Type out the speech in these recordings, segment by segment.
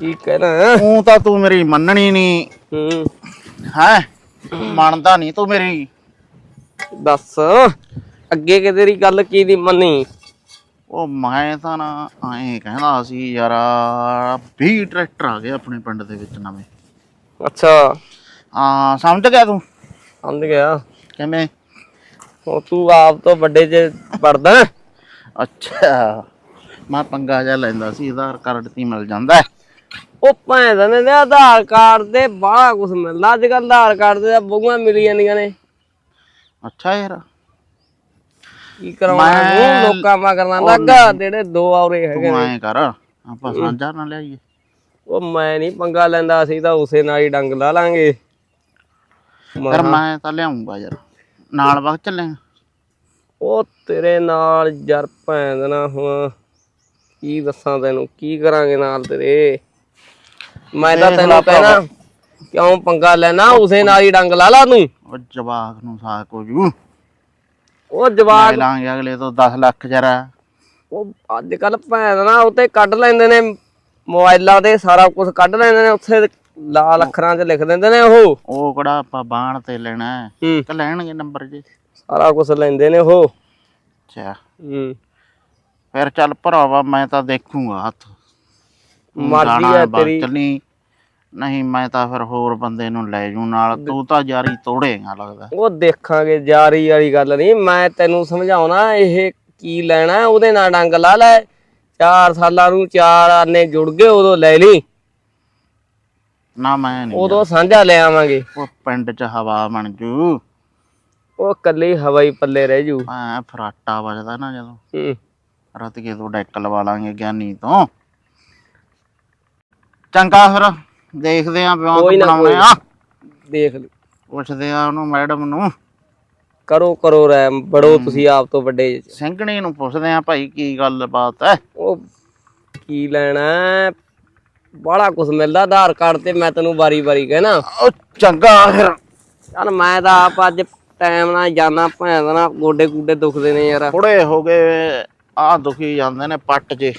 ਕੀ ਕਹਿਣਾ ਤੂੰ ਤਾਂ ਤੂੰ ਮੇਰੀ ਮੰਨਣੀ ਨਹੀਂ। ਹੂੰ। ਹੈ? ਮੰਨਦਾ ਨਹੀਂ ਤੂੰ ਮੇਰੀ। ਦੱਸ ਅੱਗੇ ਕਿ ਤੇਰੀ ਗੱਲ ਕੀ ਦੀ ਮੰਨੀ? ਉਹ ਮੈਂ ਤਾਂ ਨਾ ਐਂ ਕਹਿੰਦਾ ਸੀ ਯਾਰ 20 ਟਰੈਕਟਰ ਆ ਗਏ ਆਪਣੇ ਪਿੰਡ ਦੇ ਵਿੱਚ ਨਵੇਂ। ਅੱਛਾ। ਹਾਂ ਸਮਝ ਗਿਆ ਤੂੰ? ਸਮਝ ਗਿਆ। ਕਿਵੇਂ? ਉਹ ਤੂੰ ਆਪ ਤੋਂ ਵੱਡੇ ਚ ਪੜਦਾ ਅੱਛਾ। ਮੈਂ ਪੰਗਾ ਜਿਹਾ ਲੈਂਦਾ ਸੀ ਆਧਾਰ ਕਾਰਡ ਤੇ ਹੀ ਮਿਲ ਜਾਂਦਾ ਹੈ। ਉਹ ਭੈਣ ਨੇ ਆਧਾਰ ਕਾਰਡ ਤੇ ਬਾਹਲਾ ਕੁਝ ਮਿਲਦਾ ਅੱਜ ਕੱਲ ਆਧਾਰ ਕਾਰਡ ਤੇ ਤਾਂ ਮਿਲ ਜਾਂਦੀਆਂ ਨੇ। ਅੱਛਾ ਯਾਰ। ਕੀ ਕਰਾਉਣਾ ਮੈਂ- ਤੂੰ ਲੋਕਾਂ ਮਾ ਕਰਨਾ ਲੱਗਾ ਜਿਹੜੇ ਦੋ ਔਰੇ ਹੈਗੇ ਤੂੰ ਐਂ ਕਰ ਆਪਾਂ ਸਾਂਝਾ ਨਾ ਲਿਆਈਏ। ਉਹ ਮੈਂ ਨਹੀਂ ਪੰਗਾ ਲੈਂਦਾ ਅਸੀਂ ਤਾਂ ਉਸੇ ਨਾਲ ਹੀ ਡੰਗ ਲਾ ਲਾਂਗੇ। ਪਰ ਮੈਂ ਤਾਂ ਲਿਆਉਂਗਾ ਯਾਰ ਨਾਲ ਵਗ ਚੱਲੇ ਉਹ ਤੇਰੇ ਨਾਲ ਯਾਰ ਭੈਣ ਦਾ ਨਾ ਹੁਣ ਕੀ ਦੱਸਾਂ ਤੈਨੂੰ? ਕੀ ਕਰਾਂਗੇ ਨਾਲ ਤੇਰੇ? ਮੈਂ ਤਾਂ ਤੈਨੂੰ ਕਹਿਣਾ ਕਿਉਂ ਪੰਗਾ ਲੈਣਾ? ਉਸੇ ਨਾਲ ਹੀ ਡੰਗ ਲਾ ਲਾ ਤੂੰ। ਉਹ ਜਵਾਕ ਨੂੰ ਸਾਕ ਹੋ ਜੂ। ਉਹ ਜਵਾਕ ਲਾਂਗੇ ਅਗਲੇ ਤੋਂ 10 ਲੱਖ ਜਰਾ। ਉਹ ਅੱਜ ਕੱਲ ਭੈਣ ਨਾ ਉੱਤੇ ਕੱਢ ਲੈਂਦੇ ਨੇ। ਮੋਬਾਈਲਾਂ ਤੇ ਸਾਰਾ ਕੁਝ ਕੱਢ ਲੈਂਦੇ ਨੇ। ਉੱਥੇ ਲਾਲ ਅੱਖਰਾਂ 'ਚ ਲਿਖ ਦਿੰਦੇ ਨੇ ਉਹ। ਉਹ ਕਿਹੜਾ ਆਪਾਂ ਬਾਣ ਤੇ ਲੈਣਾ ਕਿ ਲੈਣਗੇ ਨੰਬਰ ਜੀ। ਸਾਰਾ ਕੁਝ ਲੈਂਦੇ ਨੇ ਉਹ। ਅੱਛਾ। ਹੂੰ। ਫਿਰ ਚੱਲ ਭਰਾਵਾ ਮੈਂ ਤਾਂ ਦੇਖੂਗਾ ਹੱਥ। ਤੂੰ ਮਰਜ਼ੀ ਜਾਣਾ ਹੈ ਬਸ ਤੇਰੀ। ਚੱਲੀ ਨਹੀਂ। ਮੈਂ ਤਾਂ ਫਿਰ ਹੋਰ ਬੰਦੇ ਨੂੰ ਲੈ ਜੂ ਨਾਲ। ਤੂੰ ਤਾਂ ਯਾਰੀ ਤੋੜੇਗਾ ਲੱਗਦਾ। ਉਹ ਦੇਖਾਂਗੇ ਜਾਰੀ ਵਾਲੀ ਗੱਲ ਨਹੀਂ। ਮੈਂ ਤੈਨੂੰ ਸਮਝਾਉਣਾ ਇਹ ਕੀ ਲੈਣਾ ਉਹਦੇ ਨਾਲ ਡੰਗ ਲਾ ਲੈ। ਚਾਰ ਸਾਲਾਂ ਨੂੰ ਚਾਰ ਆਨੇ ਜੁੜ ਗਏ ਉਦੋਂ ਲੈ ਲਈ। ਨਾ ਮੈਂ ਨਹੀਂ ਉਦੋਂ ਸਾਂਝਾ ਲੈ ਆਵਾਂਗੇ। ਉਹ ਪਿੰਡ 'ਚ ਹਵਾ ਬਣ ਜੂ। ਉਹ ਕੱਲੀ ਹਵਾਈ ਪੱਲੇ ਰਹਿ ਜੂ। ਐ ਫਰਾਟਾ ਵੱਜਦਾ ਨਾ ਜਦੋਂ। ਹੂੰ। ਰਤਕੇ ਤੋਂ ਡੈਕ ਲਵਾ ਲਾਂਗੇ ਗਿਆਨੀ ਤੋਂ। ਚੰਗਾ ਫਿਰ ਦੇਖਦੇ ਆਂ ਪਿਓ ਕੋਈ ਨਾ, ਬਣਾਉਣੇ ਕੋਈ ਆ ਦੇਖ ਲਈ ਪੁੱਛਦੇ ਆ ਉਹਨੂੰ ਮੈਡਮ ਨੂੰ। ਕਰੋ ਕਰੋ ਰਹਿ ਬੜੋ ਤੁਸੀਂ ਆਪ ਤੋਂ ਵੱਡੇ। ਸਿੰਘਣੀ ਨੂੰ ਪੁੱਛਦੇ ਆ ਭਾਈ ਕੀ ਗੱਲ ਬਾਤ ਹੈ। ਉਹ ਕੀ ਲੈਣਾ ਬੜਾ ਕੁਝ ਮਿਲਦਾ ਆਧਾਰ ਕਾਰਡ ਤੇ ਮੈਂ ਤੈਨੂੰ ਵਾਰੀ ਵਾਰੀ ਕਹਿਣਾ। ਉਹ ਚੰਗਾ ਫਿਰ। ਚੱਲ ਮੈਂ ਤਾਂ ਆਪ ਅੱਜ ਟਾਈਮ ਨਾਲ ਜਾਣਾ ਭੈਣ ਦਾ ਗੋਡੇ ਗੂਡੇ ਦੁਖਦੇ ਨੇ ਯਾਰ। ਥੋੜੇ ਹੋ ਗਏ ਆ ਦੁਖੀ ਜਾਂਦੇ ਨੇ ਪੱਟ ਜੇ।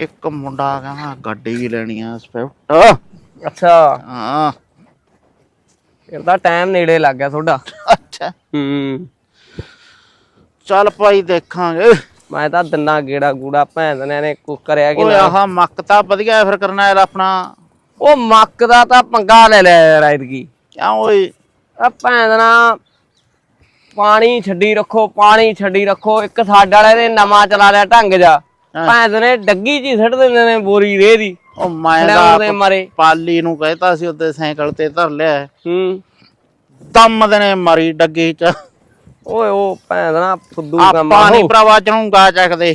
ਇੱਕ ਮੁੰਡਾ ਕਹਿੰਦਾ ਗੱਡੀ ਲੈਣੀ ਆ ਸਵਿਫਟ। ਅੱਛਾ। ਹਾਂ। ਫਿਰ ਤਾਂ ਟਾਈਮ ਨੇੜੇ ਲੱਗ ਗਿਆ ਤੁਹਾਡਾ। ਅੱਛਾ। ਹੂੰ। ਚੱਲ ਭਾਈ ਦੇਖਾਂਗੇ। ਮੈਂ ਤਾਂ ਦਿਨਾ ਗੇੜਾ ਗੂੜਾ ਭੈਣ ਨੇ ਨੇ ਕੁ ਕਰਿਆ ਕਿ ਓਏ ਨਾ। ਆਹ ਮੱਕ ਤਾਂ ਵਧੀਆ ਫਿਰ ਕਰਨਾ ਯਾਰ ਆਪਣਾ। ਉਹ ਮੱਕ ਦਾ ਤਾਂ ਪੰਗਾ ਲੈ ਲਿਆ ਯਾਰ ਐਤਕੀ। ਕਿਉਂ ਓਏ? ਆ ਭੈਣ ਨਾ ਪਾਣੀ ਛੱਡੀ ਰੱਖੋ ਪਾਣੀ ਛੱਡੀ ਰੱਖੋ ਇੱਕ ਸਾਡੇ ਵਾਲੇ ਨੇ ਨਵਾਂ ਚਲਾ ਲਿਆ ਢੰਗ ਜਾ ਭੈਣ ਨੇ ਡੱਗੀ ਜੀ ਸਿੱਟ ਦਿੰਦੇ ਨੇ ਬੋਰੀ ਰੇ ਦੀ। ਉਹ ਮੈਂ ਦੇ ਪਾਲੀ ਨੂੰ ਕਹਿਤਾ ਸੀ ਉੱਤੇ ਸਾਈਕਲ ਤੇ ਧਰ ਲਿਆ। ਹੂੰ। ਦਮ ਦੇ ਨੇ ਮਰੀ ਡੱਗੀ ਚ। ਓਏ ਉਹ ਭੈਣ ਨਾ ਫੁੱਦੂ ਕੰਮ ਆਪਾਂ ਨਹੀਂ ਭਰਾਵਾ ਚਣੂਗਾ ਚੱਕਦੇ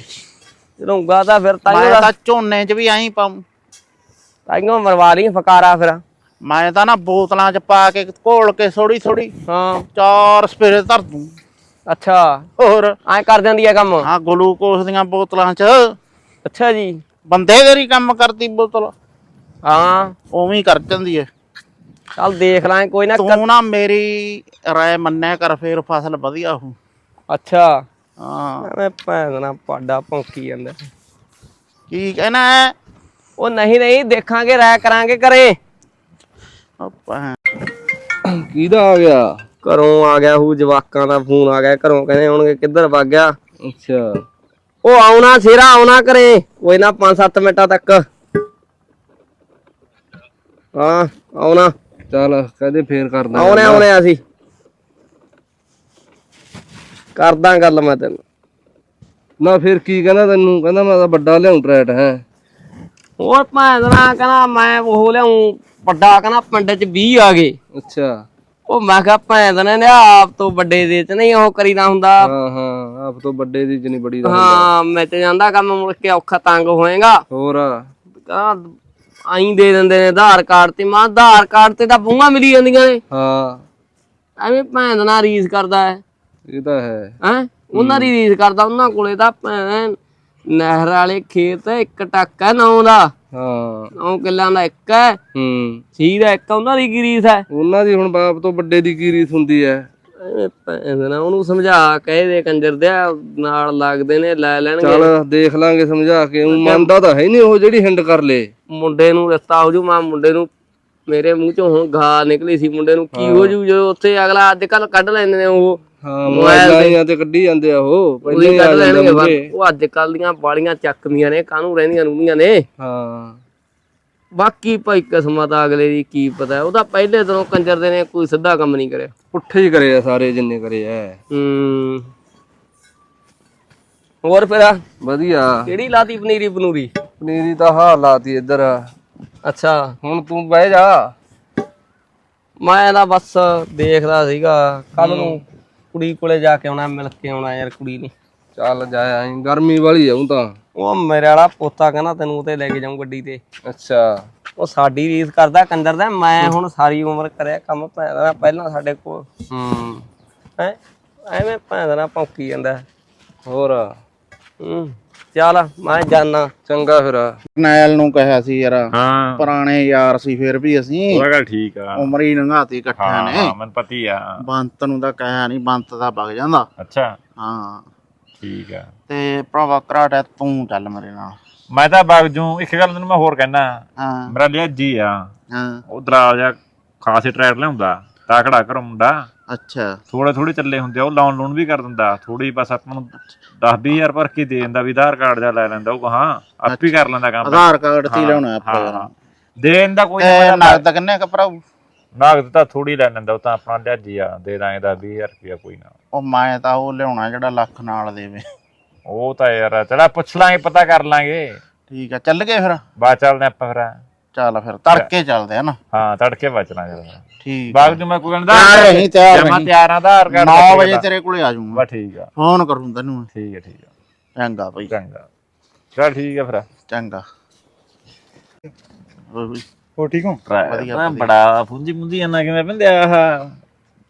ਰੂੰਗਾ ਤਾਂ ਫਿਰ ਤਾਈਓ ਤਾਂ ਝੋਨੇ 'ਚ ਵੀ ਐਂ ਪਾਉਂ। ਤਾਈਓ ਮਰਵਾ ਲਈ ਫਕਾਰਾ ਫਿਰ। ਮੈਂ ਤਾਂ ਨਾ ਬੋਤਲਾਂ 'ਚ ਪਾ ਕੇ ਘੋਲ ਕੇ ਥੋੜੀ ਥੋੜੀ ਹਾਂ। ਚਾਰ ਸਪੇਰੇ ਧਰ ਦੂੰ। ਅੱਛਾ। ਹੋਰ। ਐ ਕਰ ਦਿੰਦੀ ਆ ਕੰਮ? ਆ ਗਲੂਕੋਸ ਦੀਆਂ ਬੋਤਲਾਂ 'ਚ। ਅੱਛਾ ਜੀ। ਬੰਦੇ ਤੇਰੀ ਕੰਮ ਕਰਦੀ ਬੋਤਲ। ਹਾਂ। ਉਵੇਂ ਹੀ ਕਰ ਜਾਂਦੀ ਏ ਚੱਲ ਦੇਖ ਲਾਂ ਕੋਈ ਨਾ ਤੂੰ ਨਾ ਮੇਰੀ ਰਾਏ ਮੰਨਿਆ ਕਰ ਫੇਰ ਫਸਲ ਵਧੀਆ ਹੋ ਅੱਛਾ। ਹਾਂ। ਐਵੇਂ ਭੈਣ ਨਾ ਪਾਡਾ ਭੌਂਕੀ ਜਾਂਦਾ। ਕੀ ਕਹਿਣਾ ਹੈ ਉਹ ਨਹੀਂ ਨਹੀਂ ਦੇਖਾਂਗੇ ਰਾਇ ਕਰਾਂਗੇ ਘਰੇ। ਆਪਾਂ ਕਿਹਦਾ ਆ ਗਿਆ? ਘਰੋਂ ਆ ਗਿਆ ਹੂ ਜਵਾਕਾਂ ਦਾ ਫੋਨ ਆ ਗਿਆ ਘਰੋਂ ਕਹਿੰਦੇ ਹੋਣਗੇ ਕਿੱਧਰ ਵਗ ਗਿਆ। ਅੱਛਾ। ਉਹ ਆਉਣਾ ਸਿਰਾ ਆਉਣਾ ਘਰੇ। ਕੋਈ ਨਾ 5-7 ਮਿੰਟਾਂ ਤੱਕ। ਹਾਂ ਆਉਣਾ। ਚੱਲ ਕਹਦੇ ਫੇਰ ਕਰਦਾ ਆਉਣੇ ਆਉਣੇ ਅਸੀਂ। ਕਰਦਾ ਗੱਲ ਮੈਂ ਤੈਨੂੰ। ਨਾ ਫਿਰ ਕੀ ਕਹਿੰਦਾ ਤੈਨੂੰ? ਕਹਿੰਦਾ ਮੈਂ ਤਾਂ ਵੱਡਾ ਲਿਆਉਂ ਟਰੈਟ ਹੈ। ਹੋਰ ਦਾ ਕਹਿੰਦਾ ਮੈਂ ਉਹ ਲਿਆਉਂ ਵੱਡਾ ਕਹਿੰਦਾ ਪਿੰਡ 'ਚ 20 ਆ ਗਏ। ਅੱਛਾ। ਉਹ ਮੈਂ ਕਿਹਾ ਭੈਣ ਦਾ ਨੇ ਆਪ ਤੋਂ ਵੱਡੇ ਦੇ ਚ ਨਹੀਂ ਉਹ ਕਰੀਦਾ ਹੁੰਦਾ। ਹਾਂ ਹਾਂ ਆਪ ਤੋਂ ਵੱਡੇ ਦੀ ਜਨੀ ਬੜੀ ਦਾ ਹਾਂ ਮੈਂ ਤੇ ਜਾਂਦਾ ਕੰਮ ਮੁੜ ਕੇ ਔਖਾ ਤੰਗ ਹੋਏਗਾ। ਹੋਰ ਕਹਿੰਦਾ ਆਈ ਦੇ ਦਿੰਦੇ ਨੇ ਆਧਾਰ ਕਾਰਡ ਤੇ। ਮਾਂ ਆਧਾਰ ਕਾਰਡ ਤੇ ਤਾਂ ਬੂੰਗਾ ਮਿਲੀ ਜਾਂਦੀਆਂ ਨੇ। ਹਾਂ। ਐਵੇਂ ਭੈਣ ਦਾ ਰੀਸ ਕਰਦਾ ਹੈ। ਇਹ ਤਾਂ ਹੈ। ਹੈ? ਉਹਨਾਂ ਦੀ ਰੀਸ ਕਰਦਾ ਉਹਨਾਂ ਕੋਲੇ ਤਾਂ ਭੈਣ ਨਹਿਰ ਵਾਲੇ ਖੇਤ ਇੱਕ ਟੱਕ ਹੈ ਨੌ ਦਾ। ਹਾਂ। ਨੌ ਕਿੱਲਾਂ ਦਾ ਇੱਕ ਹੈ। ਹੂੰ। ਸੀ ਦਾ ਇੱਕ ਉਹਨਾਂ ਦੀ ਕੀ ਰੀਸ ਹੈ? ਉਹਨਾਂ ਦੀ ਹੁਣ ਬਾਪ ਤੋਂ ਵੱਡੇ ਦੀ ਕੀ ਰੀਸ ਹੁੰਦੀ ਹੈ? ਐਵੇਂ ਨਾ ਉਹਨੂੰ ਸਮਝਾ ਕਹਿ ਦੇ ਕੰਜਰ ਦੇ ਨਾਲ ਲੱਗਦੇ ਨੇ ਲੈ ਲੈਣਗੇ। ਚੱਲ ਦੇਖ ਲਾਂਗੇ ਸਮਝਾ ਕੇ। ਉਹ ਮੰਨਦਾ ਤਾਂ ਹੈ ਨਹੀਂ ਉਹ ਜਿਹੜੀ ਹਿੰਡ ਕਰ ਲੇ। ਮੁੰਡੇ ਨੂੰ ਰਸਤਾ ਹੋ ਜੂ ਮਾਂ ਮੁੰਡੇ ਨੂੰ ਮੇਰੇ ਮੂੰਹ ਚੋਂ ਹੁਣ ਗਾ ਨਿਕਲੀ ਸੀ। ਮੁੰਡੇ ਨੂੰ ਕੀ ਹੋ। ਜੂ ਜਦੋਂ ਉੱਥੇ ਅਗਲਾ ਅੱਜ ਕੱਲ ਕੱਢ ਲੈਂਦੇ ਨੇ ਉਹ। ਹਾਂ ਮੋਬਾਈਲਾਂ ਤੇ ਕੱਢੀ ਜਾਂਦੇ ਆ ਉਹ ਪਹਿਲਾਂ ਹੀ ਆ ਜਾਂਦੇ। ਬਸ। ਉਹ ਅੱਜ ਕੱਲ ਦੀਆਂ ਬਾਲੀਆਂ ਚੱਕਦੀਆਂ ਨੇ ਕਾਹਨੂੰ ਰਹਿੰਦੀਆਂ ਨੂੰਦੀਆਂ ਨੇ? ਹਾਂ। ਬਾਕੀ ਭਾਈ ਕਿਸਮਤ ਆ ਅਗਲੇ ਦੀ ਕੀ ਪਤਾ। ਉਹਦਾ ਪਹਿਲੇ ਦਿਨੋਂ ਕੰਜਰ ਦੇ ਨੇ ਕੋਈ ਸਿੱਧਾ ਕੰਮ ਨਹੀਂ ਕਰਿਆ। ਪੁੱਠੇ ਹੀ ਕਰੇ ਆ ਸਾਰੇ ਜਿੰਨੇ ਕਰੇ ਆ। ਹੂੰ। ਹੋਰ ਫਿਰ? ਆ, ਵਧੀਆ। ਕਿਹੜੀ ਲਾਤੀ ਪਨੀਰੀ ਪਨੂਰੀ? ਪਨੀਰੀ ਤਾਂ ਹਾਰ ਲਾਤੀ ਇੱਧਰ। ਅੱਛਾ। ਹੁਣ ਤੂੰ ਬਹਿ ਜਾ। ਮੈਂ ਤਾਂ ਬਸ ਦੇਖਦਾ ਸੀਗਾ ਕੱਲ ਨੂੰ ਕੁੜੀ ਕੋਲੇ ਜਾ ਕੇ ਆਉਣਾ ਮਿਲ ਕੇ ਆਉਣਾ ਯਾਰ ਕੁੜੀ ਨੂੰ। ਚੱਲ ਜਾ ਆਈ ਗਰਮੀ ਵਾਲੀ ਆਉਂ ਤਾਂ। ਉਹ ਮੇਰੇ ਵਾਲਾ ਪੋਤਾ ਕਹਿੰਦਾ ਤੈਨੂੰ ਉਤੇ ਲੈ ਕੇ ਜਾਊਂ ਗੱਡੀ ਤੇ। ਅੱਛਾ। ਉਹ ਸਾਡੀ ਰੀਸ ਕਰਦਾ ਕੰਦਰ ਦਾ। ਮੈਂ ਹੁਣ ਸਾਰੀ ਉਮਰ ਕਰਿਆ ਕੰਮ ਭੈਣਾ ਪਹਿਲਾਂ ਸਾਡੇ ਕੋਲ। ਹੂੰ। ਹੈ? ਐਵੇਂ ਭੈਣਾ ਭੌਂਕੀ ਜਾਂਦਾ। ਹੋਰ? ਹੂੰ। ਚੱਲ ਮੈਂ ਜਾਣਾ ਚੰਗਾ ਫਿਰ। ਨੈਲ ਨੂੰ ਕਿਹਾ ਸੀ ਯਾਰ ਹਾਂ। ਪੁਰਾਣੇ ਯਾਰ ਸੀ ਫਿਰ ਵੀ ਅਸੀਂ। ਉਹ ਗੱਲ ਠੀਕ ਆ। ਉਮਰ ਹੀ ਲੰਘਾਤੀ ਇਕੱਠਿਆਂ ਨੇ। ਹਾਂ ਮੈਨੂੰ ਪਤੀ ਆ। ਬੰਤ ਨੂੰ ਤਾਂ ਕਹਿਆ ਨਹੀਂ ਬੰਤ ਦਾ ਵਗ ਜਾਂਦਾ। ਅੱਛਾ। ਹਾਂ। ਠੀਕ ਆ। ਤੇ ਭਰਾਵਾ ਕਰਾਟਾ ਤੂੰ ਚੱਲ ਮੇਰੇ ਨਾਲ। ਮੈਂ ਤਾਂ ਬਾਗ ਜੂ। ਇੱਕ ਗੱਲ ਤੈਨੂੰ ਮੈਂ ਹੋਰ ਕਹਿਣਾ ਹਾਂ। ਮੇਰਾ ਲਿਆ ਜੀ ਆ। ਹਾਂ। ਉਹ ਦਰਾਜ ਆ ਖਾਸੇ ਟਰੈਕਟਰ ਲਿਆਉਂਦਾ। ਤਾਕੜਾ ਕਰ ਮੁੰਡਾ। ਅੱਛਾ। ਥੋੜੇ ਥੋੜੇ ਚੱਲੇ ਹੁੰਦੇ ਆ ਉਹ ਲੋਨ ਲੋਨ ਵੀ ਕਰ ਦਿੰਦਾ ਥੋੜੀ ਬਸ ਆਪਾਂ ਨੂੰ 10 20000 ਭਰ ਕੇ ਦੇ ਦਿੰਦਾ ਵੀ ਆਧਾਰ ਕਾਰਡ ਜਾ ਲੈ ਲੈਂਦਾ ਉਹ ਹਾਂ ਆਪ ਹੀ ਕਰ ਲੈਂਦਾ ਕੰਮ। ਆਧਾਰ ਕਾਰਡ ਤੇ ਹੀ ਲਿਆਉਣਾ ਆਪਾਂ ਹਾਂ। ਦੇ ਦਿੰਦਾ ਕੋਈ ਨਗਦ ਕਿੰਨੇ ਕ ਭਰਾਉ ਨਾਗਦ ਤਾਂ ਥੋੜੀ ਲੈ ਲੈਂਦਾ ਉਹ ਤਾਂ ਆਪਣਾ ਲਿਆ ਜੀ ਆ ਦੇ ਦਾਂਗੇ ਦਾ 20000 ਰੁਪਇਆ ਕੋਈ ਨਾ। ਉਹ ਮੈਂ ਤਾਂ ਉਹ ਲਿਆਉਣਾ ਜਿਹੜਾ ਲੱਖ ਨਾਲ ਦੇਵੇ। ਉਹ ਤਾਂ ਯਾਰ ਚਲਾ ਪੁੱਛ ਲਾਂਗੇ ਪਤਾ ਕਰ ਲਾਂਗੇ। ਠੀਕ ਆ ਚੱਲ ਗਏ ਫਿਰ। ਬਾਅਦ ਚੱਲਦੇ ਆਪਾਂ ਫਿਰ। ਚੱਲ ਫਿਰ ਤੜਕੇ ਚੱਲਦੇ ਆ ਨਾ। ਹਾਂ ਤੜਕੇ ਬਚਣਾ ਜਰਾ ਠੀਕ ਬਾਗ ਜੂ ਮੈਂ ਕੋਈ ਕਹਿੰਦਾ ਤਿਆਰ ਰਹੀ, ਤਿਆਰ ਜਮਾਂ। ਤਿਆਰ ਆ ਆਧਾਰ ਕਾਰਡ 9 ਵਜੇ ਤੇਰੇ ਕੋਲੇ ਆ ਜਾਊਂਗਾ। ਬਸ ਠੀਕ ਆ। ਫੋਨ ਕਰੂੰ ਤੈਨੂੰ ਮੈਂ। ਠੀਕ ਆ ਠੀਕ ਆ। ਚੰਗਾ ਬਈ। ਚੰਗਾ। ਚਲ ਠੀਕ ਆ ਫਿਰ। ਚੰਗਾ। ਹੋਰ ਬਈ, ਹੋ ਠੀਕ ਹੋ? ਵਧੀਆ, ਬੜਾ ਪੁੰਜੀ ਪੁੰਜੀ ਜਾਂਦਾ ਕਿਵੇਂ ਪਿੰਦਿਆ ਆਹ?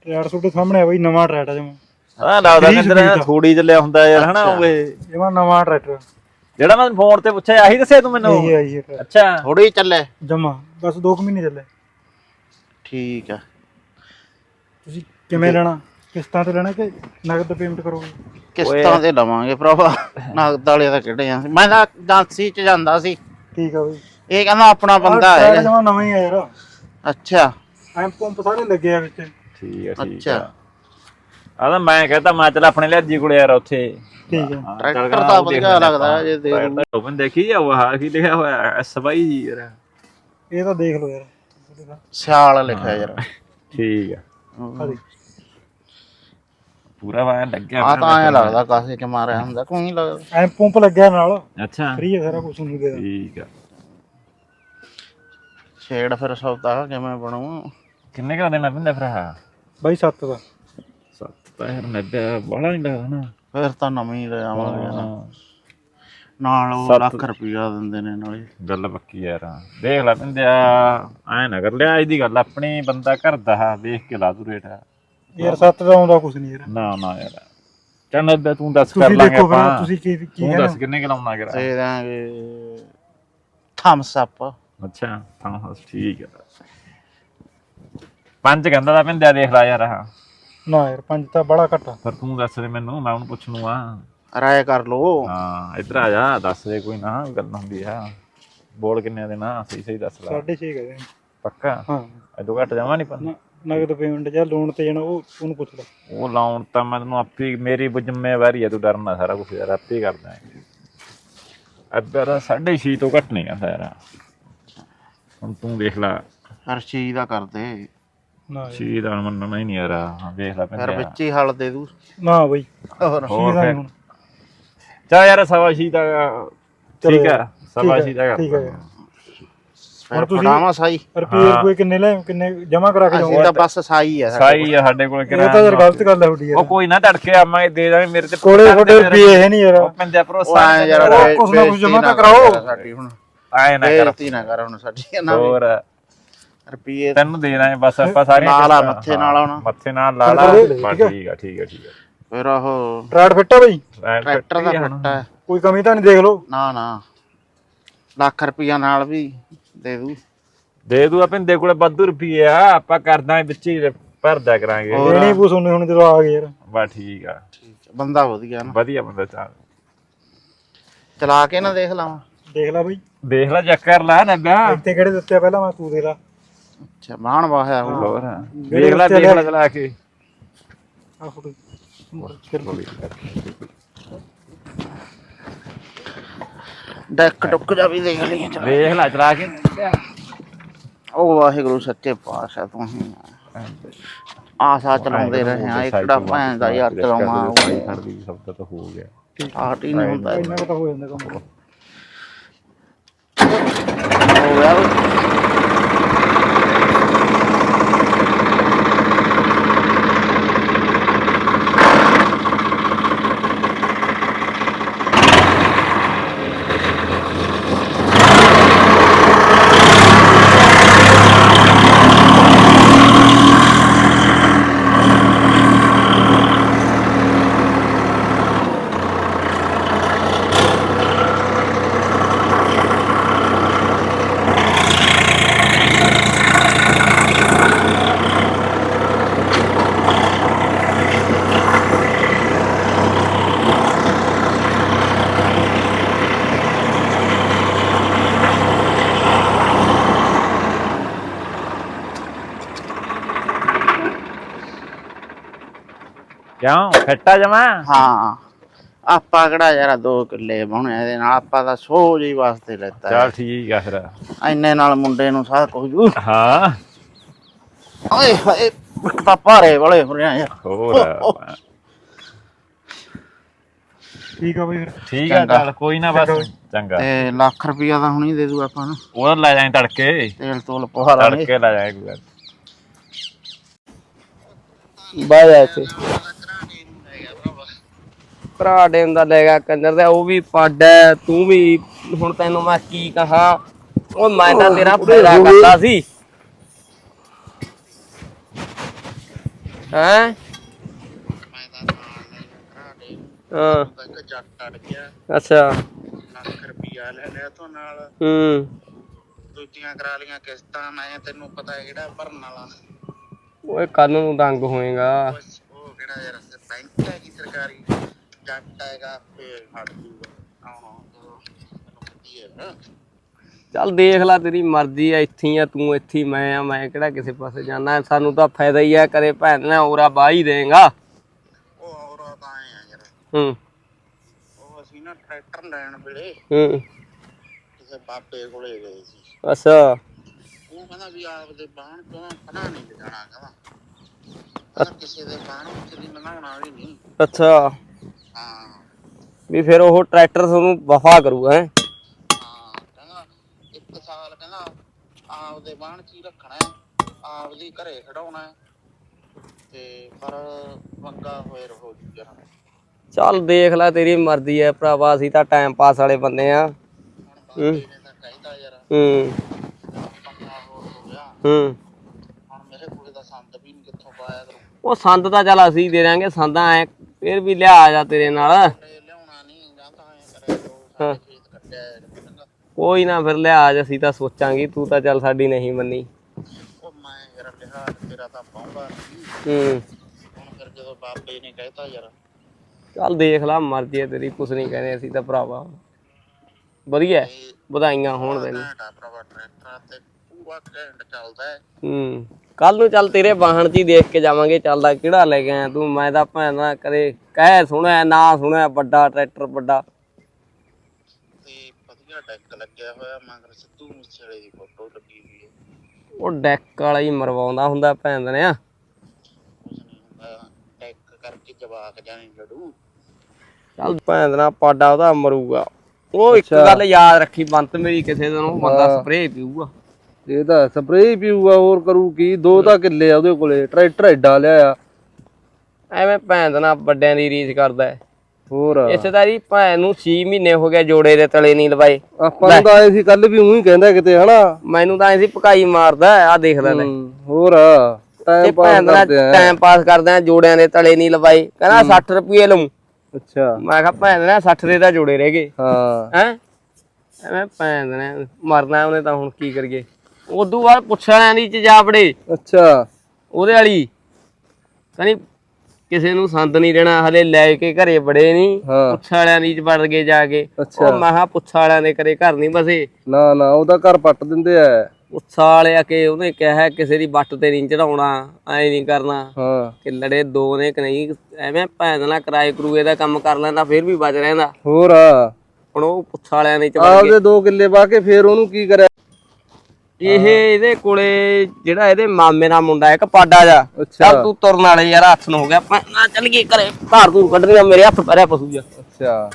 ਟਰੈਟ ਤੁਹਾਡੇ ਸਾਹਮਣੇ ਆ ਬਈ ਨਵਾਂ ਟਰੈਟ ਆ ਜਮਾ। ਆ ਲੱਗਦਾ ਕਿੰਦਰ ਥੋੜੀ ਚੱਲਿਆ ਹੁੰਦਾ ਯਾਰ ਹਨਾ ਓਏ ਜਮਾ ਨਵਾਂ ਟਰੈਕਟਰ ਜਿਹੜਾ ਮੈਂ ਫੋਨ ਤੇ ਪੁੱਛਿਆ ਆਹੀ ਦੱਸਿਆ ਤੂੰ ਮੈਨੂੰ? ਇਹ ਆਈ ਹੈ ਅੱਛਾ। ਥੋੜੀ ਚੱਲੇ। ਜਮਾ ਬਸ 2 ਮਹੀਨੇ ਚੱਲੇ। ਠੀਕ ਆ। ਤੁਸੀਂ ਕਿਵੇਂ ਲੈਣਾ ਕਿਸ਼ਤਾਂ ਤੇ ਲੈਣਾ ਕਿ ਨਗਦ ਪੇਮੈਂਟ ਕਰੋਗੇ? ਕਿਸ਼ਤਾਂ ਤੇ ਲਵਾਂਗੇ ਭਰਾਵਾ। ਨਗਦ ਵਾਲੇ ਤਾਂ ਕਿਹੜੇ ਆ। ਮੈਂ ਤਾਂ ਏਜੰਸੀ ਚ ਜਾਂਦਾ ਸੀ। ਠੀਕ ਆ ਬਈ। ਇਹ ਕਹਿੰਦਾ ਆਪਣਾ ਬੰਦਾ ਹੈ। ਜਮਾ ਨਵਾਂ ਹੀ ਆ ਯਾਰ। ਅੱਛਾ। ਐਂ ਪੰਪ ਸਾਰੇ ਲੱਗੇ ਆ ਵਿੱਚ। ਠੀਕ ਆ ਠੀਕ ਅੱਛਾ। ਆ ਆ ਤਾਂ ਮੈਂ ਕਹਤਾ ਮੈਂ ਚੱਲ ਆਪਣੇ ਲਿਆਜੀ ਕੋਲੇ ਯਾਰ ਉੱਥੇ। ਠੀਕ ਹੈ। ਹਾਂ, ਟਰੈਕਟਰ ਚੱਲ ਤਾਂ ਉਹ ਦੇਖ ਵਧੀਆ ਲੈਂਦੇ ਲੱਗਦਾ ਆਪਾਂ। ਜੇ ਦੇ ਟਰੈਕਟਰ open ਦੇਖੀ ਆ ਉਹ ਆਹ ਕੀ ਲਿਖਿਆ ਹੋਇਆ ਐਸ ਬਾਈ ਜੀ ਯਾਰ। ਇਹ ਤਾਂ ਦੇਖ ਲਓ ਯਾਰ। ਸਿਆਲ ਲਿਖਿਆ ਯਾਰ। ਠੀਕ ਆ। ਦੇਖ। ਪੂਰਾ ਵਾ ਲੱਗਿਆ ਆ ਤਾਂ ਐ ਲੱਗਦਾ ਕਾਸੇ ਚ ਮਾਰਿਆ ਹੁੰਦਾ ਕੋਈ ਨਹੀਂ ਲੱਗਦਾ। ਐਂ ਪੰਪ ਲੱਗਿਆ ਨਾਲ ਅੱਛਾ। ਫ੍ਰੀ ਹੈ ਸਾਰਾ ਕੁਝ ਨੂੰ ਦੇ ਠੀਕ ਆ। ਛੇੜ ਫਿਰ ਸੌਦਾ ਕਿਵੇਂ ਬਣੂ? ਕਿੰਨੇ ਕਾ ਦੇਣਾ ਪੈਂਦਾ ਫਿਰ ਆਹ? ਬਾਈ 7 ਦਾ। ਸੱਤ ਤਾਂ ਯਾਰ ਨੱਬੇ ਬੜਾ ਨਹੀਂ ਲੱਗਦਾ ਨਾ। ਫਿਰ ਤਾਂ ਨਵੀਂ ਲੈ ਆਵਾਂਗੇ ਨਾ ਹਾਂ, ਨਾਲ ਉਹ ਲੱਖ ਰੁਪਇਆ ਦਿੰਦੇ ਨੇ ਨਾਲੇ। ਗੱਲ ਪੱਕੀ ਯਾਰ। ਦੇਖ ਲੈ ਪਿੰਦਿਆ ਐ ਨਾ ਕਰ। ਲਿਆ ਇਹਦੀ ਗੱਲ ਆਪਣੀ ਬੰਦਾ ਕਰਦਾ ਆ ਦੇਖ ਕੇ ਲਾ ਤੂੰ ਰੇਟ। ਯਾਰ 7 ਦਾ ਆਉਂਦਾ ਕੁਝ ਨਹੀਂ ਯਾਰ। ਨਾ ਨਾ ਯਾਰ। ਚੱਲ ਨੱਬੇ ਤੂੰ ਦੱਸ ਕਰ ਤੁਸੀਂ ਲਾਂਗੇ ਆਪਾਂ। ਤੁਸੀਂ ਕੀ ਕੀ ਤੂੰ ਦੱਸ ਕਿੰਨੇ ਕਿ ਲਾਉਣਾ ਕਿਰਾ ਦੇ ਦਾਂਗੇ ਥੰਮਸ ਅਪ ਅੱਛਾ ਤਾਂ ਬਸ ਠੀਕ ਹੈ ਪੰਜ ਕਹਿੰਦਾ ਦਾ ਪਿੰਦਿਆ ਦੇਖ ਲੈ ਯਾਰ। ਆਹ ਨਾ ਯਾਰ ਪੰਜ ਤਾਂ ਬੜਾ ਘੱਟ ਆ। ਫਿਰ ਤੂੰ ਦੱਸ ਦੇ ਮੈਨੂੰ ਮੈਂ ਉਹਨੂੰ ਪੁੱਛ ਲੂੰ ਆ ਰਾਏ ਕਰ ਲੋ ਹਾਂ ਇੱਧਰ ਆ ਜਾ ਦੱਸ ਦੇ ਕੋਈ ਨਾ ਗੱਲ ਹੁੰਦੀ ਆ। ਬੋਲ ਕਿੰਨੇ ਦੇ ਨਾ ਸਹੀ ਸਹੀ ਦੱਸ ਲੈ। 6.5 ਕਹਦੇ ਪੱਕਾ? ਹਾਂ। ਇਦੋਂ ਘੱਟ ਜਾਵਾਂ ਨਹੀਂ ਨ- ਨਗਦ ਪੇਮੈਂਟ ਜਾਂ ਲੋਨ ਤੇ ਜਾਣਾ ਉਹ ਉਹਨੂੰ ਪੁੱਛ ਲੈ। ਉਹ ਲਾਉਣ ਤਾਂ ਮੈਂ ਤੈਨੂੰ ਆਪੇ ਹੀ- ਮੇਰੀ ਜ਼ਿੰਮੇਵਾਰੀ ਹੈ ਤੂੰ ਡਰਨਾ ਸਾਰਾ ਕੁਝ ਯਾਰ ਆਪੇ ਹੀ ਕਰਦਾ ਅੱਬੇ ਦਾ 6.5 ਤੋਂ ਘੱਟ ਨਹੀਂ ਕਹਿੰਦਾ ਯਾਰ ਹੁਣ ਤੂੰ ਦੇਖ ਲੈ। ਹਰ ਚੀਜ਼ ਦਾ ਕਰਦੇ। ਨਾ ਯਾਰ। ਛੀ ਦਾ ਮੰਨਣਾ ਹੀ ਨਹੀਂ ਯਾਰ ਹਾਂ ਦੇਖ ਲੈ ਫਿਰ ਪੈਂਦਾ ਵਿੱਚ ਹੀ ਹਲ ਦੇ ਦੂ। ਨਾ ਬਈ। ਹੋਰ। ਹੋਰ ਦਾ ਫਿਰ? ਹੁਣ ਚਾ ਯਾਰ ਸਵਾ ਛੀ ਦਾ ਠੀਕ ਆ ਸਵਾ ਠੀਕ ਦਾ ਹੈ, ਠੀਕ ਹੈ ਯਾਰ। ਫਿਰ ਤੁਸੀਂ- ਫਟਾਵਾ ਸਾਈ। ਰੁਪਏ ਰੁਪਏ ਕਿੰਨੇ ਲੈ ਕਿੰਨੇ ਜਮਾ ਕਰਾ ਕੇ ਅਸੀਂ ਜਾਊਂਗਾ? ਤਾਂ ਬਸ ਸਾਈ ਆ ਸਾਡੇ ਸਾਈ ਆ ਸਾਡੇ ਕੋਲ ਇਹ ਤਾਂ ਯਾਰ ਗਲਤ ਗੱਲ ਹੈ ਤੁਹਾਡੀ ਉਹ ਯਾਰ ਕੋਈ ਨਾ ਤੜਕੇ ਆਵਾਂਗੇ ਦੇ ਦਾਂਗੇ ਮੇਰੇ ਤੇ ਕੋਲੇ ਤੁਹਾਡੇ ਰੁਪਏ ਹੈ ਨਹੀਂ ਯਾਰ। ਉਹ ਪੈਂਦਾ ਉਹ ਭਰੋਸਾ। ਐਂ ਯਾਰ ਉਹ ਕੁਛ ਨਾ ਕੁਛ ਬੇਇੱਜ਼ਤੀ ਜਮਾ ਤਾਂ ਕਰ ਕਰਾਓ। ਸਾਡੀ ਹੁਣ। ਆਏ ਨਾ ਕਰ। ਬੇਇੱਜ਼ਤੀ ਨਾ ਕਰ ਹੁਣ ਸਾਡੀ ਨਾ ਵੀ। ਹੋਰ। ਰੁਪਈਏ ਤੈਨੂੰ ਦੇ ਦਾਂਗੇ ਬਸ ਆਪਾਂ ਸਾਰੇ ਨਾਲ ਆ, ਮੱਥੇ ਨਾਲ ਆਉਣਾ। ਮੱਥੇ ਨਾਲ ਲਾ ਲਾ ਠੀਕ ਬਸ ਹੈ। ਠੀਕ ਆ ਠੀਕ ਆ ਠੀਕ ਆ। ਫਿਰ ਉਹ ਟਰੈਟ ਫਿੱਟਾ ਬਈ? ਟਰੈਕਟਰ ਦਾ ਫੱਟਾ ਹੈ। ਕੋਈ ਕਮੀ ਤਾਂ ਨਹੀਂ ਦੇਖ ਲਓ। ਨਾ ਨਾ। ਲੱਖ ਰੁਪਈਆ ਨਾਲ ਵੀ ਦੇ ਦੂ। ਦੇ ਦੂ ਆਪਣੇ ਦੇ ਕੋਲੇ ਵਾਧੂ ਰੁਪਏ ਆ। ਆਪਾਂ ਕਰਦਾਂਗੇ ਵਿੱਚ ਹੀ ਭਰ ਦਿਆ ਕਰਾਂਗੇ। ਹੋਰ। ਦੇਣੀ ਪੂ ਸੁਣਨੀ ਹੁਣ ਜਦੋਂ ਆ ਗਏ ਯਾਰ। ਬਾ ਠੀਕ ਆ। ਬੰਦਾ ਵਧੀਆ ਨਾ। ਵਧੀਆ ਬੰਦਾ ਚੱਲ ਚਲਾ ਕੇ ਨਾ ਦੇਖ ਲਾਵਾਂ। ਦੇਖ ਲੈ ਬਈ। ਦੇਖ ਲੈ ਚੈੱਕ ਕਰ ਲੈ ਨੱਬਿਆ ਇੱਥੇ ਕਿਹੜੇ ਦਿੱਤੇ ਆ ਪਹਿਲਾਂ ਮੈਂ ਤੂੰ ਦੇ ਲਾ। ਅੱਛਾ ਬਾਣ ਵਾਹਿਆ ਹੋਊ ਹੋਰ। ਦੇਖ ਲੈ ਦੇਖ ਲੈ ਚਲਾ ਕੇ। ਆ ਫੋਟੋ ਡੈਕ ਟੁੱਕ ਜਾ ਵੀ ਦੇਖ ਲਈ ਚਲਾ ਦੇਖ ਲੈ ਚਲਾ ਕੇ। ਉਹ ਵਾਹਿਗੁਰੂ ਸੱਚੇ ਪਾਤਸ਼ਾਹ ਤੂੰ ਹੀ ਆ। ਆਸਾ ਚਲਾਉਂਦੇ ਰਹੇ ਆ ਇਹ ਕਿਹੜਾ ਭੈਣ ਦਾ ਯਾਰ ਚਲਾਉਣਾ ਖੜਦੀ ਸਭ ਤਾਂ ਹੋ ਗਿਆ। ਸਟਾਰਟ ਹੀ ਨਹੀਂ ਹੁੰਦਾ। ਇੰਨਾ ਤਾਂ ਹੋ ਜਾਂਦਾ ਕੰਮ। ਹੋ ਗਿਆ ਕਿਉਂ? ਫੱਟਾ ਜਮਾ? ਹਾਂ। ਆਪਾਂ ਕਿਹੜਾ ਯਾਰ ਦੋ ਕਿੱਲੇ ਬਾਉਣੇ ਇਹਦੇ ਨਾਲ? ਆਪਾਂ ਤਾਂ ਸੋਝ ਹੀ ਵਾਸਤੇ ਲੈਤਾ। ਚੱਲ ਠੀਕ ਆ ਫਿਰ। ਐਨੇ ਨਾਲ ਮੁੰਡੇ ਨੂੰ ਸਾਰਾ ਕੁਝ ਜੂ ਹਾਂ। ਓਏ ਹਾਏ ਤਾਂ ਭਾਰੇ ਵਾਲੇ ਹੋ ਰਿਹਾ ਯਾਰ। ਹੋਰ ਠੀਕ ਆ ਬਈ ਫਿਰ। ਠੀਕ ਆ ਚੱਲ ਕੋਈ ਨਾ ਬਸ। ਚੰਗਾ ਤੇ ਲੱਖ ਰੁਪਈਆ ਤਾਂ ਹੁਣੀ ਦੇ ਦੂ ਆਪਾਂ ਨੂੰ। ਉਹ ਲੈ ਜਾਏ ਤੜਕੇ। ਤੇਲ ਤੋਲ ਪਵਾ ਲਾਂਗੇ। ਤੜਕੇ ਲੈ ਜਾਏ ਕੋਈ ਗੱਲ। ਜਾ ਇੱਥੇ। ਭਰਾ ਡੇਮ ਦਾ ਲੈ ਗਿਆ ਕੰਜਰ ਦਾ ਉਹ ਵੀ ਪੱਡ ਹੈ ਤੂੰ ਵੀ ਹੁਣ ਤੈਨੂੰ ਮੈਂ ਕੀ ਕਹਾ? ਉਹ ਮੈਂ ਤਾਂ ਤੇਰਾ ਫਾਇਦਾ ਕਰਦਾ ਸੀ। ਹੈਂ? ਹਾਂ। ਇੱਕ ਜੱਟ ਅੜ ਗਿਆ। ਅੱਛਾ। ਲੱਖ ਰੁਪਈਆ ਲੈ ਲਿਆ ਤੋਂ ਨਾਲ। ਹੂੰ। ਦੂਜੀਆਂ ਕਰਾ ਲੀਆਂ ਕਿਸ਼ਤਾਂ ਮੈਂ ਤੈਨੂੰ ਪਤਾ ਹੈ ਕਿਹੜਾ ਭਰਨ ਵਾਲਾ। ਓਏ ਕੱਲ ਨੂੰ ਦੰਗ ਹੋਏਗਾ। ਬਸ ਉਹ ਕਿਹੜਾ ਯਾਰ ਬੈਂਕ ਹੈਗੀ ਸਰਕਾਰੀ? ਜੱਟ ਹੈਗਾ ਫੇਰ ਹਟ ਜੂਗਾ। ਆਉਣਾ ਜਦੋਂ ਤੈਨੂੰ ਪਤੀ ਹੈ ਨਾ। ਚੱਲ ਦੇਖ ਲੈ ਤੇਰੀ ਮਰਜ਼ੀ ਆ ਇੱਥੇ ਆ ਤੂੰ ਇੱਥੇ ਮੈਂ ਆ ਮੈਂ ਕਿਹੜਾ ਕਿਸੇ ਪਾਸੇ ਜਾਣਾ। ਸਾਨੂੰ ਤਾਂ ਫਾਇਦਾ ਹੀ ਆ ਕਰੇ ਭੈਣ ਨੇ ਔਰਾ ਬਾਹ ਦੇਗਾ। ਉਹ ਔਰਾ ਤਾਂ ਆਏ ਆ ਯਾਰ। ਹੂੰ। ਉਹ ਅਸੀਂ ਨਾ ਟਰੈਕਟਰ ਲੈਣ ਵੇਲੇ ਹੂੰ। ਕਿਸੇ ਬਾਬੇ ਕੋਲੇ ਗਏ ਸੀ। ਅੱਛਾ। ਉਹ ਕਹਿੰਦਾ ਵੀ ਆਪਦੇ ਬਾਣ ਤੋਂ ਪਨਾ ਨਹੀਂ ਲਿਜਾਣਾ ਕਹਿੰਦਾ। ਕਿਸੇ ਦੇ ਬਾਣ ਵਿੱਚ ਦੀ ਲੰਘਾਉਣਾ ਵੀ ਨਹੀਂ। ਅੱਛਾ। ਹਾਂ। ਵੀ ਫਿਰ ਉਹ ਟਰੈਕਟਰ ਤੁਹਾਨੂੰ ਵਫਾ ਕਰੂਗਾ ਹੈ। ਹਾਂ ਕਹਿੰਦਾ ਇੱਕ ਸਾਲ ਕਹਿੰਦਾ ਆਪਦੇ ਬਾਣ ਚ ਹੀ ਰੱਖਣਾ ਹੈ ਆਪਦੀ ਘਰੇ ਖੜਾਉਣਾ ਹੈ। ਤੇ ਪਰ ਮੰਗਾ ਹੋਏ ਰਹੋ ਜੀ ਜਰਾ। ਚੱਲ ਦੇਖ ਲੈ ਤੇਰੀ ਮਰਜ਼ੀ ਹੈ ਭਰਾਵਾ ਅਸੀਂ ਤਾਂ ਟਾਈਮ ਪਾਸ ਵਾਲੇ ਬੰਦੇ ਆ ਯਾਰ। ਹੂੰ। ਪੰਗਾ ਹੋਰ ਹੋ ਗਿਆ। ਹੂੰ। ਹੁਣ ਮੇਰੇ ਕੋਲੇ ਦਾ ਸੰਦ ਵੀ ਨੀ ਕਿੱਥੋਂ ਪਾਇਆ ਕਰੂੰ। ਉਹ ਸੰਦ ਤਾਂ ਚੱਲ ਅਸੀਂ ਦੇ ਦਾਂਗੇ ਸੰਦਾਂ ਐ ਫਿਰ ਵੀ ਲਿਆ ਜਾ ਤੇਰੇ ਨਾਲ। ਤੇ ਕੋਈ ਨਾ ਫਿਰ ਲਿਆ ਜਾ, ਅਸੀਂ ਤਾਂ ਸੋਚਾਂਗੇ, ਤੂੰ ਤਾਂ ਚੱਲ ਸਾਡੀ ਨਹੀਂ ਮੰਨੀ। ਉਹ ਮੈਂ ਯਾਰ ਲਿਹਾਜ਼ ਤੇਰਾ ਤਾਂ ਪਾਉਂਦਾ ਨਹੀਂ ਹੂੰ। ਹੁਣ ਫਿਰ ਜਦੋਂ ਬਾਬੇ ਨੇ ਕਹਿਤਾ ਯਾਰ ਚੱਲ ਦੇਖ ਲਾ, ਮਰਜ਼ੀ ਹੈ ਤੇਰੀ, ਕੁਛ ਨਹੀਂ ਕਹਿੰਦੇ, ਅਸੀਂ ਤਾਂ ਭਰਾਵਾ। ਵਧੀਆ ਹੈ। ਵਧਾਈਆਂ ਹੋਣ ਤੈਨੂੰ। ਘੰਟਾ ਭਰਾਵਾ ਟਰੈਕਟਰ ਤੇ ਪੂਰਾ ਘੰਟ ਚੱਲਦਾ ਹੈ। ਹੂੰ ਕੱਲ ਨੂੰ ਚੱਲ ਤੇਰੇ ਵਾਹਣ 'ਚ ਹੀ ਦੇਖ ਕੇ ਜਾਵਾਂਗੇ ਚੱਲਦਾ ਕਿਹੜਾ ਲੈ ਕੇ ਆਇਆ ਤੂੰ ਮੈਂ ਤਾਂ ਭੈਣ ਕਦੇ ਕਹਿ ਸੁਣਿਆ ਨਾ ਸੁਣਿਆ ਵੱਡਾ ਟਰੈਕਟਰ ਵੱਡਾ। ਤੇ ਵਧੀਆ ਡੈਕ ਲੱਗਿਆ ਹੋਇਆ ਮਗਰ ਸਿੱਧੂ ਮੂਸੇਵਾਲੇ ਦੀ ਫੋਟੋ ਲੱਗੀ ਹੋਈ ਹੈ। ਉਹ ਡੈਕ ਵਾਲਾ ਹੀ ਮਰਵਾਉਂਦਾ ਹੁੰਦਾ ਭੈਣ ਨੇ ਆ ਕੁਝ ਨਹੀਂ ਹੁੰਦਾ ਡੈਕ ਕਰਕੇ ਜਵਾਕ ਜਾਣੀ ਲੜੂ ਚੱਲ ਭੈਣ ਦਾ ਪਾਡਾ ਉਹਦਾ ਮਰੂਗਾ। ਉਹ ਇੱਕ ਗੱਲ ਯਾਦ ਰੱਖੀ ਬੰਤ ਮੇਰੀ ਕਿਸੇ ਦਿਨ ਉਹ ਬੰਦਾ ਸਪਰੇਅ ਪੀਊਗਾ। ਇਹ ਤਾਂ ਸਪਰੇਅ ਪੀਊਗਾ ਹੋਰ ਕਰੂ ਕੀ? ਦੋ ਤਾਂ ਕਿੱਲੇ ਆ ਉਹਦੇ ਕੋਲੇ ਟਰੈਕਟਰ ਐਡਾ ਲਿਆ ਐਵੇਂ ਭੈਣ ਦਾ ਵੱਡਿਆਂ ਦੀ ਰੀਸ ਕਰਦਾ ਹੈ। ਹੋਰ। ਇਸੇ ਜੀ ਭੈਣ ਨੂੰ 6 ਮਹੀਨੇ ਹੋ ਗਏ ਜੋੜੇ ਦੇ ਤਲੇ ਨਹੀਂ ਲਵਾਏ। ਆਪਾਂ ਨੂੰ ਤਾਂ ਆਏ ਸੀ ਕੱਲ ਵੀ ਉਹੀ ਕਹਿੰਦਾ ਕਿਤੇ ਹਨਾ? ਮੈਨੂੰ ਤਾਂ ਐ ਸੀ ਪਕਾਈ ਮਾਰਦਾ ਆ ਦੇਖ ਲੈ ਲੈ ਹੂੰ, ਹੋਰ ਤੇ ਟਾਈਮ ਪਾਸ ਭੈਣ ਦਾ ਕਰਦੇ ਆ। ਟਾਈਮ ਪਾਸ ਕਰਦੇ ਆ ਜੋੜਿਆਂ ਦੇ ਤਲੇ ਨਹੀਂ ਲਵਾਏ। ਕਹਿੰਦਾ 60 ਰੁਪਏ ਲਊ। ਅੱਛਾ। ਮੈਂ ਕਿਹਾ ਭੈਣ ਦਾ 60 ਦੇ ਤਾਂ ਜੋੜੇ ਰਹਿ ਗਏ। ਹਾਂ। ਹੈ? ਐਵੇਂ ਭੈਣ ਨੇ ਮਰਨਾ ਉਹਨੇ ਤਾਂ ਹੁਣ ਕੀ ਕਰੀਏ। ਉਦੋਂ ਬਾਅਦ ਪੁੱਛਿਆ ਦੀ ਚ ਜਾ ਬੜੇ ਅੱਛਾ। ਉਹਦੇ ਵਾਲੀ। ਕਹਿੰਦੀ ਕਿਸੇ ਨੂੰ ਸੰਦ ਨਹੀਂ ਦੇਣਾ ਹਲੇ ਲੈ ਕੇ ਘਰੇ ਬੜੇ ਨਹੀਂ ਪੁੱਛ ਵਾਲਿਆਂ ਦੀ ਚ ਵੜ ਗਏ ਜਾ ਕੇ। ਉਹ ਮਹਾ ਪੁੱਛ ਵਾਲਿਆਂ ਦੇ ਘਰੇ ਘਰ ਨਹੀਂ ਬਸੇ ਨਾ ਨਾ ਉਹਦਾ ਘਰ ਪੱਟ ਦਿੰਦੇ ਆ। ਪੁੱਛ ਵਾਲੇ ਆ ਕੇ ਉਹਨੇ ਕਿਹਾ ਕਿਸੇ ਦੀ ਵੱਟ ਤੇ ਨਹੀਂ ਚੜਾਉਣਾ ਐ ਨਹੀਂ ਕਰਨਾ। ਹਾਂ। ਕਿ ਲੜੇ ਦੋ ਨੇ ਕਿ ਨਹੀਂ ਐਵੇਂ ਭੈਣ ਨਾਲ ਕਿਰਾਏ ਕਰੂਏ ਦਾ ਕੰਮ ਕਰ ਲੈਂਦਾ ਫਿਰ ਵੀ ਬਚ ਰਹਿੰਦਾ। ਹੋਰ ਆ। ਹੁਣ ਉਹ ਪੁੱਛ ਵਾਲਿਆਂ ਨੇ ਚ ਵੜ ਗਏ ਆਪਦੇ ਦੋ ਕਿੱਲੇ ਵਾਹ ਕੇ ਫੇਰ ਉਹਨੂੰ ਕੀ ਕਰਿਆ? ਇਹ ਇਹਦੇ ਕੋਲੇ ਜਿਹੜਾ ਇਹਦੇ ਮਾਮੇ ਦਾ ਮੁੰਡਾ ਇੱਕ ਪਾਡਾ ਜਾ ਅੱਛਾ। ਚੱਲ ਤੂੰ ਤੁਰਨ ਵਾਲੇ ਯਾਰ ਹੱਥ ਨੂੰ ਹੋ ਗਿਆ। ਆਪਾਂ ਨਾ ਚੱਲ ਗਏ ਘਰੇ ਧਾਰ ਧੂਰ ਕੱਢਣੀਆਂ ਮੇਰੇ ਹੱਥ ਪਰਿਆ ਪਸੂ ਜਾ ਅੱਛਾ।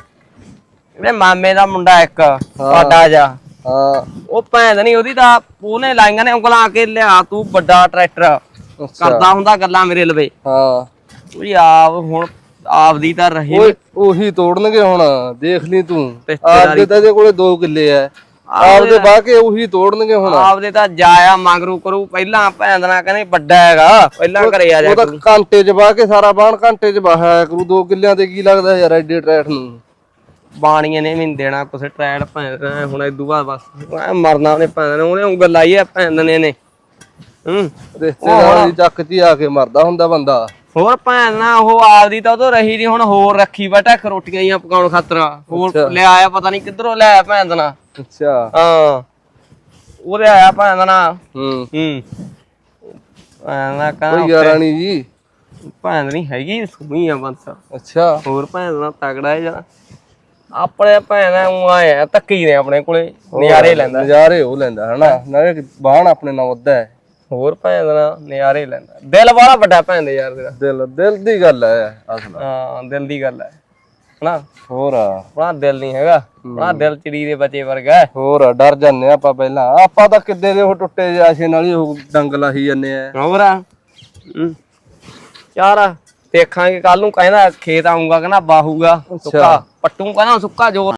ਇਹਦੇ ਮਾਮੇ ਦਾ ਮੁੰਡਾ ਇੱਕ ਪਾਡਾ ਜਾ ਹਾਂ। ਉਹ ਭੈਣ ਨਹੀਂ ਉਹਦੀ ਤਾਂ ਉਹਨੇ ਲਾਈਆਂ ਨੇ ਉਂਗਲਾਂ ਆ ਕੇ ਲਿਆ ਤੂੰ ਵੱਡਾ ਟਰੈਕਟਰ। ਕਰਦਾ ਹੁੰਦਾ ਗੱਲਾਂ ਮੇਰੇ ਲਵੇ। ਹਾਂ। ਉਹ ਆਪ ਹੁਣ ਆਪਦੀ ਤਾਂ ਰਹੀ ਓਏ ਉਹੀ ਤੋੜਨਗੇ ਹੁਣ ਦੇਖ ਲਈ ਤੂੰ। ਆਪਦੇ ਤਾਂ ਇਹਦੇ ਕੋਲੇ ਦੋ ਕਿੱਲੇ ਐ। ਆਪਦੇ ਵਾਹ ਕੇ ਉਹੀ ਤੋੜਨਗੇ ਹੁਣ। ਆਪਦੇ ਤਾਂ ਜਾਇਆ ਮੰਗਰੂ ਕਰੂ ਪਹਿਲਾਂ ਭੈਣ ਦਾ ਕਹਿੰਦੇ ਵੱਡਾ ਹੈਗਾ ਪਹਿਲਾਂ ਘਰੇ ਆ ਜਾ ਉਹ ਤਾਂ ਘੰਟੇ ਚ ਵਾਹ ਕੇ ਸਾਰਾ ਬਾਣ ਘੰਟੇ ਚ ਵਾਹਿਆ ਕਰੂ ਦੋ ਕਿੱਲਿਆਂ ਤੇ ਕੀ ਲੱਗਦਾ ਯਾਰ ਐਡੇ ਟਰੈਟ ਨੂੰ। ਬਾਣੀਆਂ ਨੇ ਵੀ ਨੀ ਦੇਣਾ ਕੁਛ ਟਰੈਡ ਭੈਣ ਹੁਣ ਇਦੂ ਬਾਅਦ ਬਸ। ਐਂ ਮਰਨਾ ਉਹਨੇ ਭੈਣ ਉਹਨੇ ਉਂਗਲ ਲਾਈ ਆ ਭੈਣ ਨੇ ਨੇ ਹੂੰ। ਰਿਸ਼ਤੇਦਾਰਾਂ ਦੀ ਚੱਕ 'ਚ ਹੀ ਆ ਕੇ ਮਰਦਾ ਹੁੰਦਾ ਬੰਦਾ। ਹੋਰ ਭੈਣ ਨਾ ਉਹ ਆਪਦੀ ਤਾਂ ਉਦੋਂ ਰਹੀ ਦੀ ਹੁਣ ਹੋਰ ਰੱਖੀ ਇੱਕ ਰੋਟੀਆਂ ਜੀਆਂ ਪਕਾਉਣ ਖਾਤਰ। ਹੋਰ ਲਿਆ ਆਇਆ ਪਤਾ ਨਹੀਂ ਕਿੱਧਰੋਂ ਲੈ ਆਇਆ ਭੈਣ ਦਾ ਨਾ। ਅੱਛਾ। ਹਾਂ। ਉਹਦੇ ਆਇਆ ਭੈਣ ਦਾ ਨਾ। ਹੂੰ। ਹੂੰ। ਭੈਣ ਦਾ ਕਹਿੰਦਾ ਯਾਰਾਣੀ ਜੀ। ਭੈਣ ਨਹੀਂ ਹੈਗੀ ਸੁਣੀ ਆ ਬੰਸ। ਅੱਛਾ। ਹੋਰ ਭੈਣ ਦਾ ਤਗੜਾ ਹੈ ਜਰਾ ਆਪਣੇ ਭੈਣ ਉਹ ਆਇਆ ਧੱਕੀ ਨੇ ਆਪਣੇ ਕੋਲੇ ਨਜ਼ਾਰੇ ਲੈਂਦਾ। ਨਜ਼ਾਰੇ ਉਹ ਲੈਂਦਾ ਹਨਾ? ਨਾਲੇ ਬਾਣ ਆਪਣੇ ਨਾਲ ਵੱਧਾ ਹੈ ਹੋਰ ਭੈਣ ਦਾ ਨਜ਼ਾਰੇ ਲੈਂਦਾ। ਦਿਲ ਵਾਲਾ ਵੱਡਾ ਭੈਣ ਦੇ ਯਾਰ ਤੇਰਾ। ਦਿਲ ਦਿਲ ਦੀ ਗੱਲ ਹੈ ਅਸਲ। ਹਾਂ ਦਿਲ ਦੀ ਗੱਲ ਹੈ ਹਨਾ? ਹੋਰ ਆ। ਆਪਣਾ ਦਿਲ ਨਹੀਂ ਹੈਗਾ ਆਪਣਾ ਦਿਲ ਚਿੜੀ ਦੇ ਬੱਚੇ ਵਰਗਾ ਹੋਰ ਡਰ ਜਾਂਦੇ ਆਪਾਂ ਪਹਿਲਾਂ। ਆਪਾਂ ਤਾਂ ਕਿੱਦੇ ਦੇ ਉਹ ਟੁੱਟੇ ਜਿਹੇ ਆਸ਼ੇ ਨਾਲ ਹੀ ਉਹ ਡੰਗ ਲਾਹੀ ਜਾਂਦੇ ਆ। ਹੋਰ ਆ। ਯਾਰ ਦੇਖਾਂਗੇ ਕੱਲ ਨੂੰ ਕਹਿੰਦਾ ਖੇਤ ਆਉਂਗਾ ਕਹਿੰਦਾ ਬਾਹੂਗਾ ਸੁੱਕਾ। ਪੱਟੂ ਕਹਿੰਦਾ ਸੁੱਕਾ ਜੋਰ।